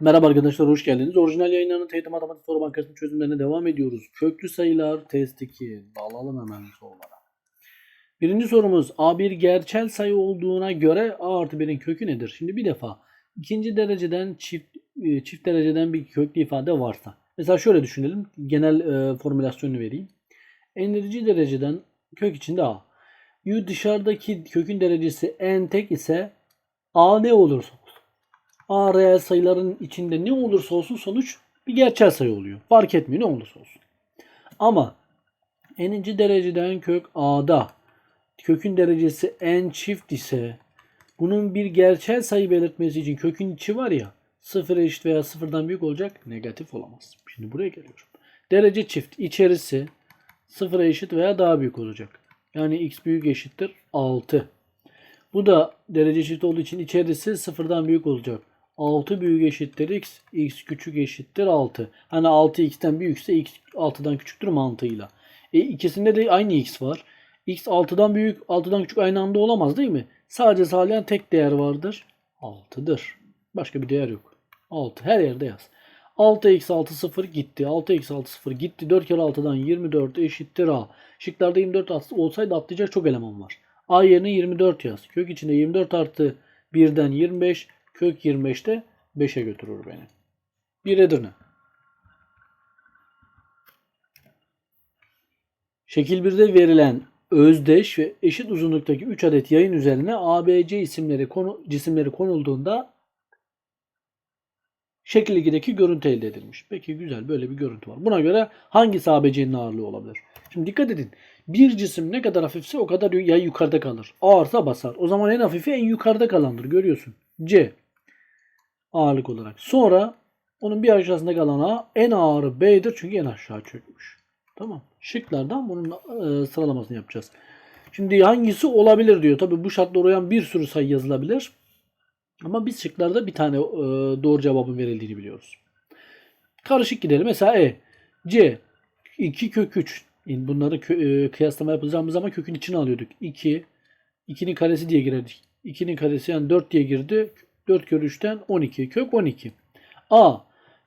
Merhaba arkadaşlar hoş geldiniz. Orijinal yayınlarının TYT Matematik Soru Bankası'nın çözümlerine devam ediyoruz. Köklü sayılar test 2. Dalalım hemen sorulara. Birinci sorumuz A bir gerçel sayı olduğuna göre A artı 1'in kökü nedir? Şimdi bir defa ikinci dereceden çift e, çift dereceden bir köklü ifade varsa. Mesela şöyle düşünelim. Genel e, formülasyonu vereyim. N'inci dereceden kök içinde A. Yu dışarıdaki kökün derecesi n tek ise A ne olsun. A reel sayıların içinde ne olursa olsun sonuç bir gerçel sayı oluyor. Fark etmiyor ne olursa olsun. Ama n'inci dereceden kök a'da kökün derecesi n çift ise bunun bir gerçel sayı belirtmesi için kökün içi var ya sıfır eşit veya sıfırdan büyük olacak negatif olamaz. Şimdi buraya geliyorum. Derece çift içerisi sıfıra eşit veya daha büyük olacak. Yani x büyük eşittir 6. Bu da derece çift olduğu için içerisi sıfırdan büyük olacak. 6 büyük eşittir x, x küçük eşittir 6. Hani 6 x'ten büyükse x 6'dan küçüktür mantığıyla. E ikisinde de aynı x var. x 6'dan büyük, 6'dan küçük aynı anda olamaz değil mi? Sadece sağlayan tek değer vardır. 6'dır. Başka bir değer yok. 6. Her yerde yaz. 6 eksi 6 0 gitti. 6 eksi 6 0 gitti. 4 kere 6'dan 24 eşittir a. Şıklarda 24 at- olsaydı atlayacak çok eleman var. a yerine 24 yaz. Kök içinde 24 artı 1'den 25. Kök 25'te 5'e götürür beni. Bir Edirne. Şekil 1'de verilen özdeş ve eşit uzunluktaki 3 adet yayın üzerine ABC isimleri konu, cisimleri konulduğunda şekil 2'deki görüntü elde edilmiş. Peki güzel böyle bir görüntü var. Buna göre hangisi ABC'nin ağırlığı olabilir? Şimdi dikkat edin. Bir cisim ne kadar hafifse o kadar yay yukarıda kalır. Ağırsa basar. O zaman en hafifi en yukarıda kalandır. Görüyorsun. C ağırlık olarak. Sonra onun bir aşağısında kalan A en ağırı B'dir çünkü en aşağı çökmüş. Tamam. Şıklardan bunun e, sıralamasını yapacağız. Şimdi hangisi olabilir diyor. Tabi bu şartlara uyan bir sürü sayı yazılabilir. Ama biz şıklarda bir tane e, doğru cevabın verildiğini biliyoruz. Karışık gidelim. Mesela E. C. 2 kök 3. Yani bunları kö- e, kıyaslama yapacağımız zaman kökün içine alıyorduk. 2. 2'nin karesi diye girerdik. 2'nin karesi yani 4 diye girdi. 4 kere 3'ten 12. Kök 12. A.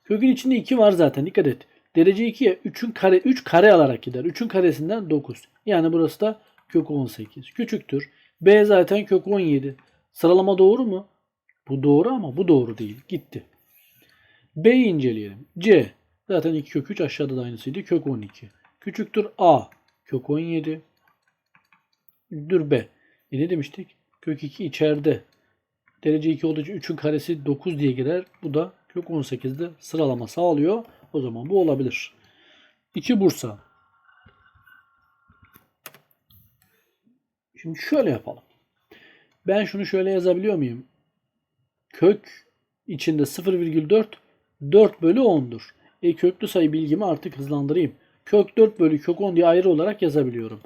Kökün içinde 2 var zaten. Dikkat et. Derece 2'ye 3'ün kare 3 kare alarak gider. 3'ün karesinden 9. Yani burası da kök 18. Küçüktür. B zaten kök 17. Sıralama doğru mu? Bu doğru ama bu doğru değil. Gitti. B'yi inceleyelim. C. Zaten 2 kök 3 aşağıda da aynısıydı. Kök 12. Küçüktür A. Kök 17. Dur B. E ne demiştik? Kök 2 içeride. Derece 2 olduğu için 3'ün karesi 9 diye girer. Bu da kök 18'de sıralama sağlıyor. O zaman bu olabilir. 2 Bursa. Şimdi şöyle yapalım. Ben şunu şöyle yazabiliyor muyum? Kök içinde 0,4 4 bölü 10'dur. E köklü sayı bilgimi artık hızlandırayım. Kök 4 bölü kök 10 diye ayrı olarak yazabiliyorum.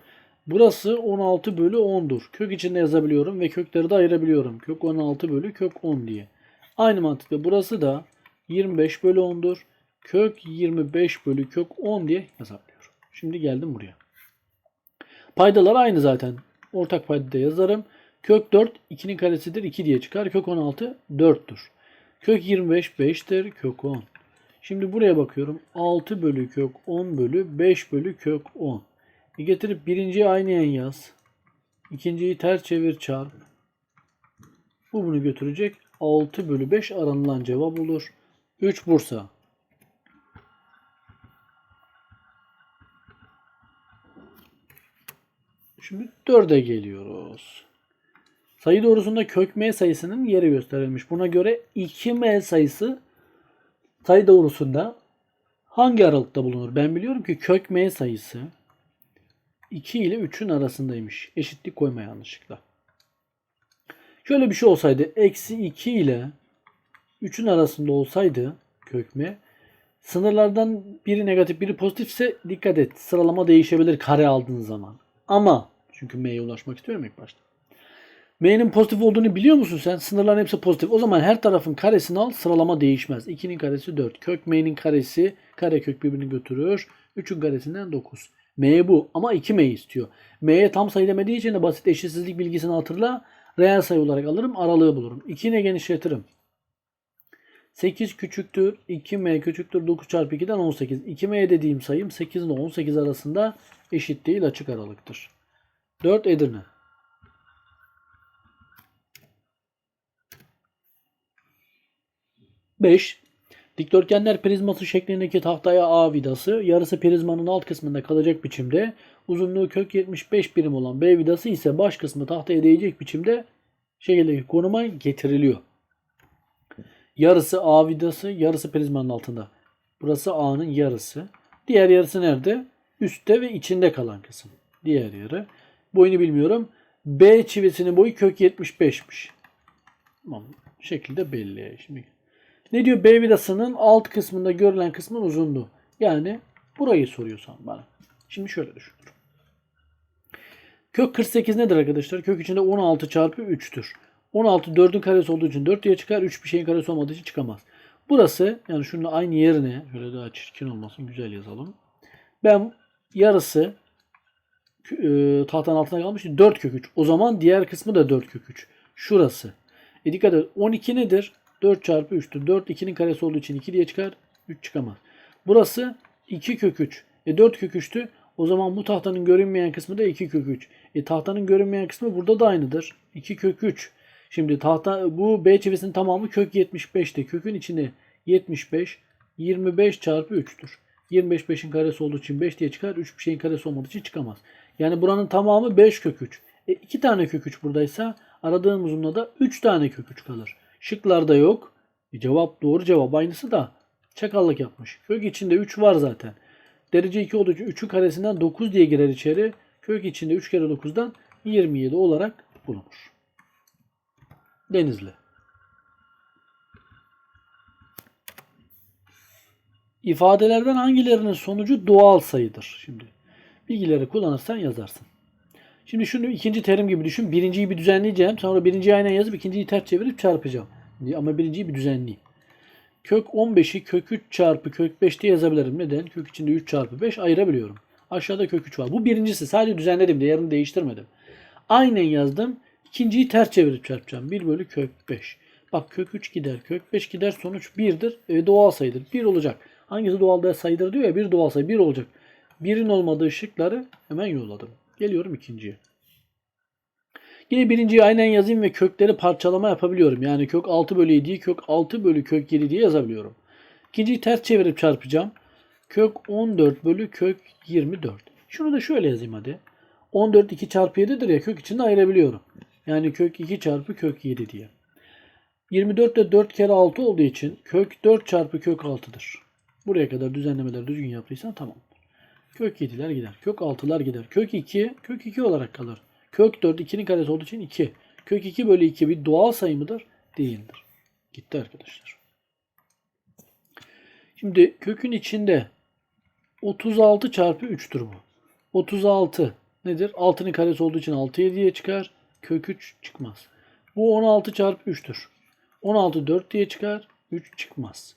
Burası 16 bölü 10'dur. Kök içinde yazabiliyorum ve kökleri de ayırabiliyorum. Kök 16 bölü kök 10 diye. Aynı mantıkla burası da 25 bölü 10'dur. Kök 25 bölü kök 10 diye yazabiliyorum. Şimdi geldim buraya. Paydalar aynı zaten. Ortak paydada yazarım. Kök 4 2'nin karesidir 2 diye çıkar. Kök 16 4'tür. Kök 25 5'tir. Kök 10. Şimdi buraya bakıyorum. 6 bölü kök 10 bölü 5 bölü kök 10. Getirip birinciyi aynayan yaz. İkinciyi ters çevir çarp. Bu bunu götürecek. 6 bölü 5 aranılan cevap olur. 3 Bursa. Şimdi 4'e geliyoruz. Sayı doğrusunda kök m sayısının yeri gösterilmiş. Buna göre 2m sayısı sayı doğrusunda hangi aralıkta bulunur? Ben biliyorum ki kök m sayısı 2 ile 3'ün arasındaymış. Eşitlik koyma yanlışlıkla. Şöyle bir şey olsaydı. Eksi 2 ile 3'ün arasında olsaydı kök m sınırlardan biri negatif biri pozitifse dikkat et. Sıralama değişebilir kare aldığın zaman. Ama çünkü m'ye ulaşmak istiyorum ilk başta. M'nin pozitif olduğunu biliyor musun sen? Sınırların hepsi pozitif. O zaman her tarafın karesini al sıralama değişmez. 2'nin karesi 4. Kök M'nin karesi kare kök birbirini götürür. 3'ün karesinden 9. M bu ama 2M istiyor. M'ye tam sayı demediği için de basit eşitsizlik bilgisini hatırla. Reel sayı olarak alırım aralığı bulurum. 2'yi genişletirim. 8 küçüktür 2m küçüktür 9 çarpı 2'den 18. 2m dediğim sayım 8 ile 18 arasında eşit değil açık aralıktır. 4 Edirne. Beş. Dikdörtgenler prizması şeklindeki tahtaya A vidası yarısı prizmanın alt kısmında kalacak biçimde uzunluğu kök 75 birim olan B vidası ise baş kısmı tahtaya değecek biçimde şekildeki konuma getiriliyor. Yarısı A vidası, yarısı prizmanın altında. Burası A'nın yarısı. Diğer yarısı nerede? Üstte ve içinde kalan kısım. Diğer yarı. Boyunu bilmiyorum. B çivisinin boyu kök 75'miş. Tamam. Şekilde belli. Şimdi ne diyor? B vidasının alt kısmında görülen kısmın uzunluğu. Yani burayı soruyorsan bana. Şimdi şöyle düşün. Kök 48 nedir arkadaşlar? Kök içinde 16 çarpı 3'tür. 16 4'ün karesi olduğu için 4 diye çıkar. 3 bir şeyin karesi olmadığı için çıkamaz. Burası yani şunun aynı yerine şöyle daha çirkin olmasın güzel yazalım. Ben yarısı e, tahtanın altına kalmış 4 kök 3. O zaman diğer kısmı da 4 kök 3. Şurası. E dikkat et 12 nedir? 4 çarpı 3'tür. 4 2'nin karesi olduğu için 2 diye çıkar. 3 çıkamaz. Burası 2 kök 3. E 4 kök 3'tü. O zaman bu tahtanın görünmeyen kısmı da 2 kök 3. E tahtanın görünmeyen kısmı burada da aynıdır. 2 kök 3. Şimdi tahta bu B çivisinin tamamı kök 75'te. Kökün içinde 75 25 çarpı 3'tür. 25 5'in karesi olduğu için 5 diye çıkar. 3 bir şeyin karesi olmadığı için çıkamaz. Yani buranın tamamı 5 kök 3. E 2 tane kök 3 buradaysa aradığım uzunluğunda da 3 tane kök 3 kalır. Şıklarda yok. E cevap doğru cevap aynısı da çakallık yapmış. Kök içinde 3 var zaten. Derece 2 olduğu için 3'ün karesinden 9 diye girer içeri. Kök içinde 3 kere 9'dan 27 olarak bulunur. Denizli. İfadelerden hangilerinin sonucu doğal sayıdır? Şimdi bilgileri kullanırsan yazarsın. Şimdi şunu ikinci terim gibi düşün. Birinciyi bir düzenleyeceğim. Sonra birinciyi aynen yazıp ikinciyi ters çevirip çarpacağım. Ama birinciyi bir düzenleyeyim. Kök 15'i kök 3 çarpı kök 5 diye yazabilirim. Neden? Kök içinde 3 çarpı 5 ayırabiliyorum. Aşağıda kök 3 var. Bu birincisi. Sadece düzenledim. Değerini değiştirmedim. Aynen yazdım. İkinciyi ters çevirip çarpacağım. 1 bölü kök 5. Bak kök 3 gider. Kök 5 gider. Sonuç 1'dir. E, doğal sayıdır. 1 olacak. Hangisi doğal sayıdır diyor ya. Bir doğal sayı 1 olacak. 1'in olmadığı şıkları hemen yolladım. Geliyorum ikinciye. Yine birinciyi aynen yazayım ve kökleri parçalama yapabiliyorum. Yani kök 6 bölü 7'yi kök 6 bölü kök 7 diye yazabiliyorum. İkinciyi ters çevirip çarpacağım. Kök 14 bölü kök 24. Şunu da şöyle yazayım hadi. 14 2 çarpı 7'dir ya kök içinde ayırabiliyorum. Yani kök 2 çarpı kök 7 diye. 24 de 4 kere 6 olduğu için kök 4 çarpı kök 6'dır. Buraya kadar düzenlemeler düzgün yaptıysan tamam. Kök 7'ler gider. Kök 6'lar gider. Kök 2 kök 2 olarak kalır. Kök 4 2'nin karesi olduğu için 2. Kök 2 bölü 2 bir doğal sayı mıdır? Değildir. Gitti arkadaşlar. Şimdi kökün içinde 36 çarpı 3'tür bu. 36 nedir? 6'nın karesi olduğu için 6 7'ye çıkar. Kök 3 çıkmaz. Bu 16 çarpı 3'tür. 16 4 diye çıkar. 3 çıkmaz.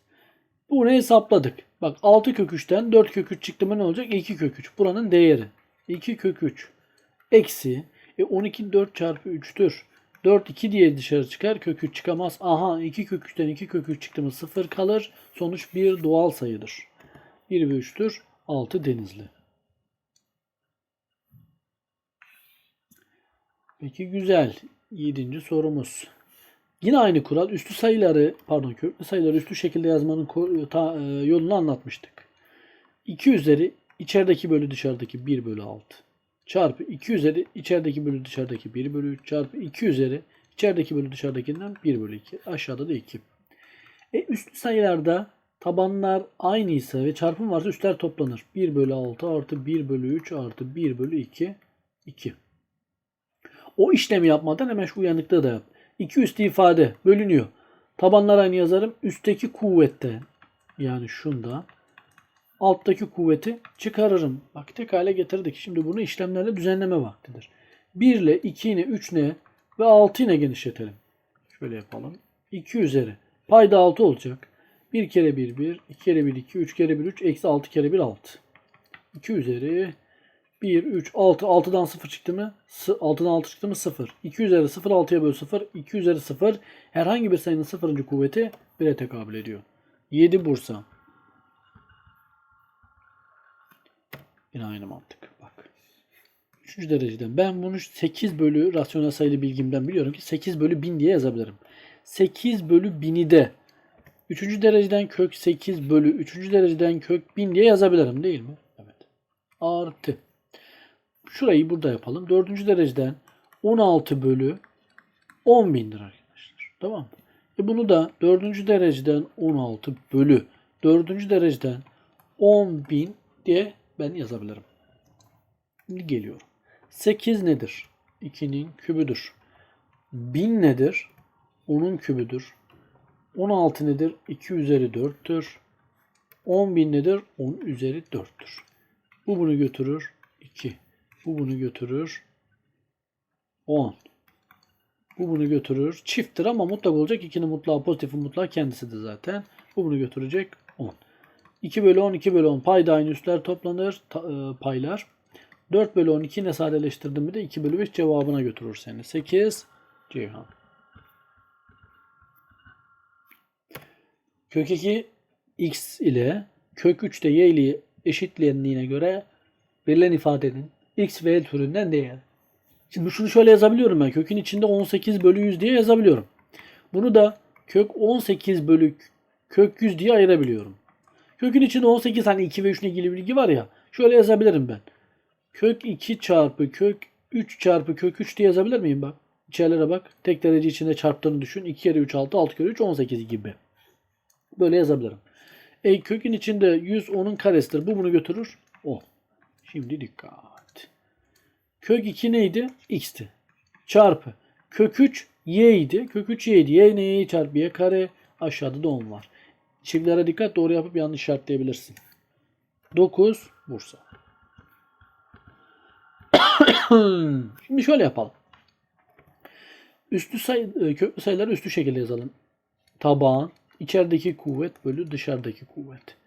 Bunu hesapladık. Bak 6 kök 3'ten 4 kök 3 çıktı mı ne olacak? 2 kök 3. Buranın değeri. 2 kök 3. Eksi. E 12 4 çarpı 3'tür. 4 2 diye dışarı çıkar. Kök 3 çıkamaz. Aha 2 kök 3'ten 2 kök 3 çıktı mı 0 kalır. Sonuç bir doğal sayıdır. 1 ve 3'tür. 6 denizli. Peki güzel. 7. sorumuz. Yine aynı kural. Üstü sayıları, pardon köklü sayıları üstü şekilde yazmanın ta- e, yolunu anlatmıştık. 2 üzeri içerideki bölü dışarıdaki 1 bölü 6 çarpı 2 üzeri içerideki bölü dışarıdaki 1 bölü 3 çarpı 2 üzeri içerideki bölü dışarıdakinden 1 bölü 2. Aşağıda da 2. E üstü sayılarda tabanlar aynıysa ve çarpım varsa üstler toplanır. 1 bölü 6 artı 1 bölü 3 artı 1 bölü 2 2. O işlemi yapmadan hemen şu uyanıklığı da yap. 2 üstü ifade bölünüyor. Tabanlar aynı yazarım. Üstteki kuvvette yani şunda alttaki kuvveti çıkarırım. Bak tek hale getirdik. Şimdi bunu işlemlerle düzenleme vaktidir. 1 ile 2 ile 3 ile ve 6 ile genişletelim. Şöyle yapalım. 2 üzeri. Payda 6 olacak. 1 kere 1 1, 2 kere 1 2, 3 kere 1 3, eksi 6 kere 1 6. 2 üzeri 1, 3, 6. 6'dan 0 çıktı mı? S- 6'dan 6 çıktı mı? 0. 2 üzeri 0 6'ya böl 0. 2 üzeri 0. Herhangi bir sayının 0. kuvveti 1'e tekabül ediyor. 7 Bursa. Yine aynı mantık. Bak. Üçüncü dereceden. Ben bunu 8 bölü rasyonel sayılı bilgimden biliyorum ki 8 bölü 1000 diye yazabilirim. 8 bölü 1000'i de 3. dereceden kök 8 bölü 3. dereceden kök 1000 diye yazabilirim değil mi? Evet. Artı. Şurayı burada yapalım. 4. dereceden 16 bölü 10 bindir arkadaşlar. Tamam mı? E bunu da 4. dereceden 16 bölü 4. dereceden 10 bin diye ben yazabilirim. Şimdi geliyorum. 8 nedir? 2'nin kübüdür. 1000 nedir? 10'un kübüdür. 16 nedir? 2 üzeri 4'tür. 10.000 nedir? 10 üzeri 4'tür. Bu bunu götürür. 2. Bu bunu götürür. 10. Bu bunu götürür. Çifttir ama mutlak olacak. 2'nin mutlağı pozitifin mutlağı kendisidir zaten. Bu bunu götürecek. 10. 2 bölü 10, 2 bölü 10. Payda aynı üstler toplanır. ta- e, paylar. 4 bölü 12 ne sadeleştirdim mi de 2 bölü 5 cevabına götürür seni. 8 Ceyhan. Kök 2 x ile kök 3 de y ile eşitlendiğine göre verilen ifadenin x ve l türünden değer. Şimdi şunu şöyle yazabiliyorum ben. Kökün içinde 18 bölü 100 diye yazabiliyorum. Bunu da kök 18 bölü kök 100 diye ayırabiliyorum. Kökün içinde 18 hani 2 ve 3 ile ilgili bilgi var ya. Şöyle yazabilirim ben. Kök 2 çarpı kök 3 çarpı kök 3 diye yazabilir miyim bak? İçerilere bak. Tek derece içinde çarptığını düşün. 2 kere 3 6, 6 kere 3 18 gibi. Böyle yazabilirim. E kökün içinde 100 onun karesidir. Bu bunu götürür. 10. Şimdi dikkat. Kök 2 neydi? X'ti. Çarpı. Kök 3 Y idi. Kök 3 Y idi. Y ne Y çarpı Y kare. Aşağıda da 10 var. Çiftlere dikkat doğru yapıp yanlış işaretleyebilirsin. 9 Bursa. Şimdi şöyle yapalım. Üstü sayı, e, köklü sayıları üstü şekilde yazalım. Tabağın içerideki kuvvet bölü dışarıdaki kuvvet.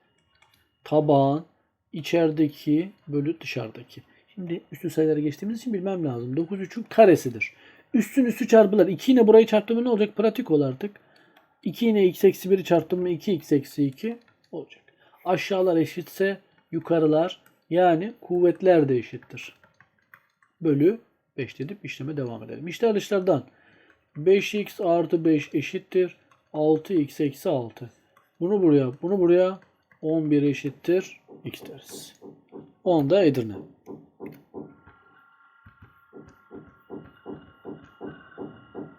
Tabağın içerideki bölü dışarıdaki. Şimdi üstü sayılara geçtiğimiz için bilmem lazım. 9 3'ün karesidir. Üstün üstü çarpılar. 2 ile burayı çarptım mı ne olacak? Pratik ol artık. 2 ile x eksi 1'i çarptım mı 2x eksi 2 olacak. Aşağılar eşitse yukarılar yani kuvvetler de eşittir. Bölü 5 dedip işleme devam edelim. İşte dışlardan 5x artı 5 eşittir 6x eksi 6. Bunu buraya, bunu buraya 11 eşittir x deriz. 10 da Edirne.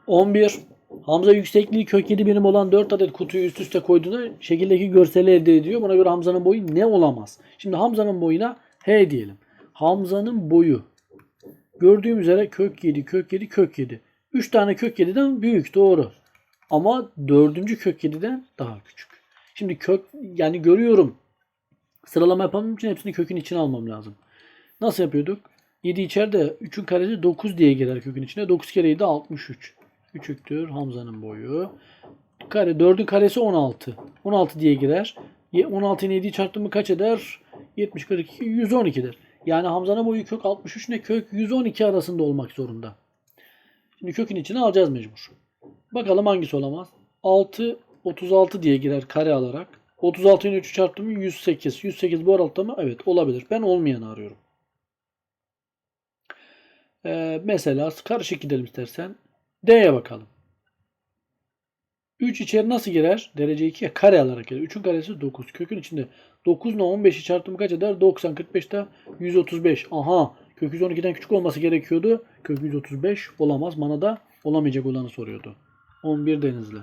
...11... Hamza yüksekliği kök 7 birim olan 4 adet kutuyu üst üste koyduğunda şekildeki görseli elde ediyor. Buna göre Hamza'nın boyu ne olamaz? Şimdi Hamza'nın boyuna H diyelim. Hamza'nın boyu gördüğüm üzere kök 7, kök 7, kök 7. 3 tane kök 7'den büyük doğru. Ama dördüncü kök 7'den daha küçük. Şimdi kök yani görüyorum. Sıralama yapmam için hepsini kökün içine almam lazım. Nasıl yapıyorduk? 7 içeride 3'ün karesi 9 diye girer kökün içine. 9 kere 7 63. Küçüktür Hamza'nın boyu. Kare 4'ün karesi 16. 16 diye girer. 16 ile 7'yi çarptım mı kaç eder? 70 42 112'dir. Yani Hamza'nın boyu kök 63 ne kök 112 arasında olmak zorunda. Şimdi kökün içine alacağız mecbur. Bakalım hangisi olamaz. 6 36 diye girer kare alarak. 36 ile 3'ü çarptım mı 108. 108 bu aralıkta mı? Evet olabilir. Ben olmayanı arıyorum. Ee, mesela karışık gidelim istersen. D'ye bakalım. 3 içeri nasıl girer? Derece 2'ye kare alarak gelir. 3'ün karesi 9. Kökün içinde 9 ile 15'i çarptımı kaç eder? 90. 45'te 135. Aha. Kök 112'den küçük olması gerekiyordu. Kök 135 olamaz. Bana da olamayacak olanı soruyordu. 11 denizli.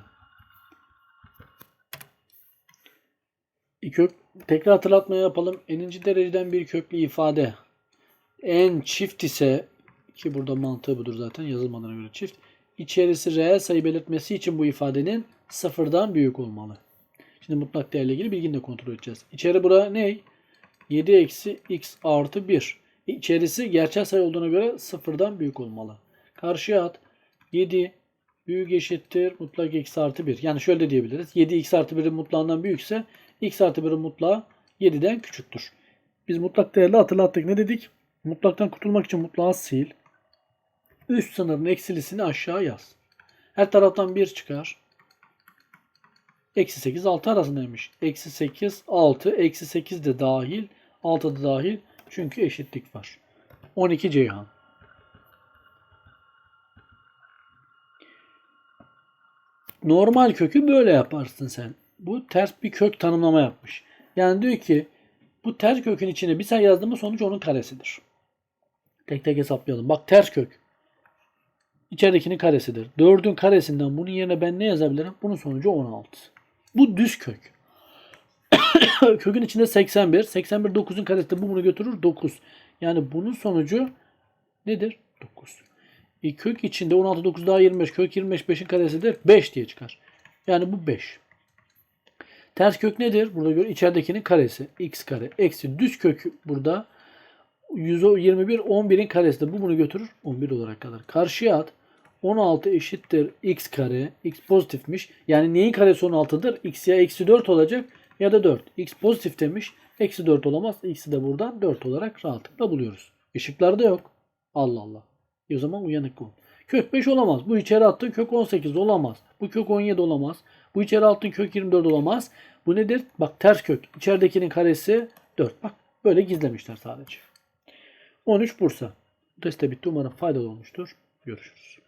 Kök, tekrar hatırlatma yapalım. Eninci dereceden bir köklü ifade. En çift ise ki burada mantığı budur zaten yazılmadığına göre çift. İçerisi reel sayı belirtmesi için bu ifadenin sıfırdan büyük olmalı. Şimdi mutlak değerle ilgili bilgini de kontrol edeceğiz. İçeri bura ne? 7 eksi x artı 1. İçerisi gerçel sayı olduğuna göre sıfırdan büyük olmalı. Karşıya at. 7 büyük eşittir mutlak x artı 1. Yani şöyle de diyebiliriz. 7 x artı 1'in mutlağından büyükse x artı 1'in mutlağı 7'den küçüktür. Biz mutlak değerle hatırlattık. Ne dedik? Mutlaktan kurtulmak için mutlağı sil. Üst sınırın eksilisini aşağı yaz. Her taraftan 1 çıkar. Eksi 8 6 arasındaymış. Eksi 8 6. Eksi 8 de dahil. 6 da dahil. Çünkü eşitlik var. 12 Ceyhan. Normal kökü böyle yaparsın sen. Bu ters bir kök tanımlama yapmış. Yani diyor ki bu ters kökün içine bir sayı yazdın mı sonuç onun karesidir. Tek tek hesaplayalım. Bak ters kök. İçeridekinin karesidir. 4'ün karesinden bunun yerine ben ne yazabilirim? Bunun sonucu 16. Bu düz kök. Kökün içinde 81. 81 9'un karesi de bu bunu götürür 9. Yani bunun sonucu nedir? 9. E, kök içinde 16 9 daha 25. Kök 25 5'in karesidir. 5 diye çıkar. Yani bu 5. Ters kök nedir? Burada göre içeridekinin karesi. x kare. Eksi düz kök burada 121 11'in karesi de bu bunu götürür 11 olarak kalır. Karşıya at. 16 eşittir x kare. x pozitifmiş. Yani neyin karesi 16'dır? x ya eksi 4 olacak ya da 4. x pozitif demiş. Eksi 4 olamaz. x'i de buradan 4 olarak rahatlıkla buluyoruz. Işıklarda yok. Allah Allah. E o zaman uyanık ol. Kök 5 olamaz. Bu içeri attığın kök 18 olamaz. Bu kök 17 olamaz. Bu içeri attığın kök 24 olamaz. Bu nedir? Bak ters kök. İçeridekinin karesi 4. Bak böyle gizlemişler sadece. 13 Bursa. Bu test de bitti. Umarım faydalı olmuştur. Görüşürüz.